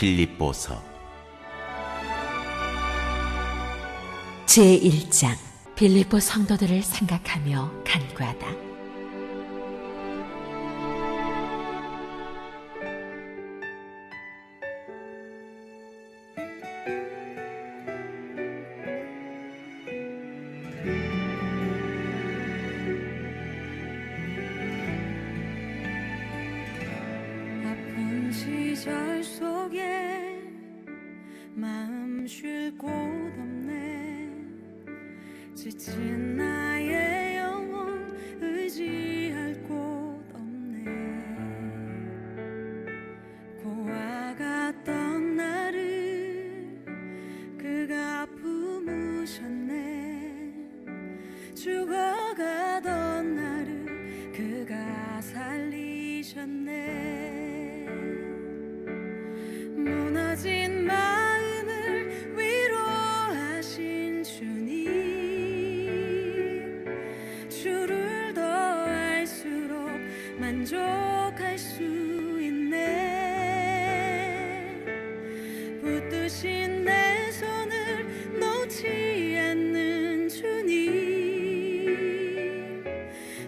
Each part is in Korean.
빌립보서 제1장 빌립보 성도들을 생각하며 간구하다. 아픈 시절 속에 마음 쉴 곳 없네. 지친 나의 영혼 의지할 곳 없네. 고아갔던 나를 그가 품으셨네. 죽어가던 나를 그가 살리셨네. 무너진 마 만족할 수 있네. 붙드신 내 손을 놓지 않는 주님.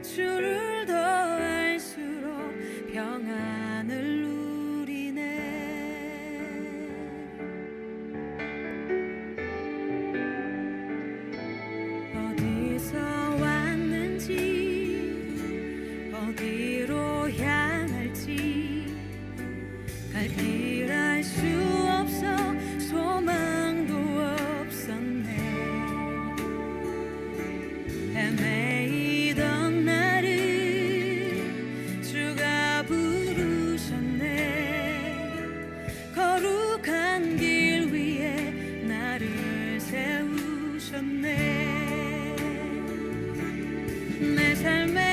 주를 더 알수록 평안을 누리네. 어디서 왔는지 어디 내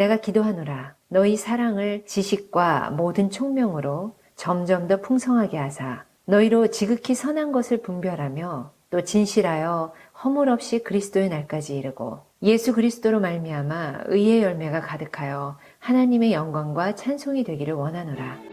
내가 기도하노라. 너희 사랑을 지식과 모든 총명으로 점점 더 풍성하게 하사 너희로 지극히 선한 것을 분별하며 또 진실하여 허물 없이 그리스도의 날까지 이르고 예수 그리스도로 말미암아 의의 열매가 가득하여 하나님의 영광과 찬송이 되기를 원하노라.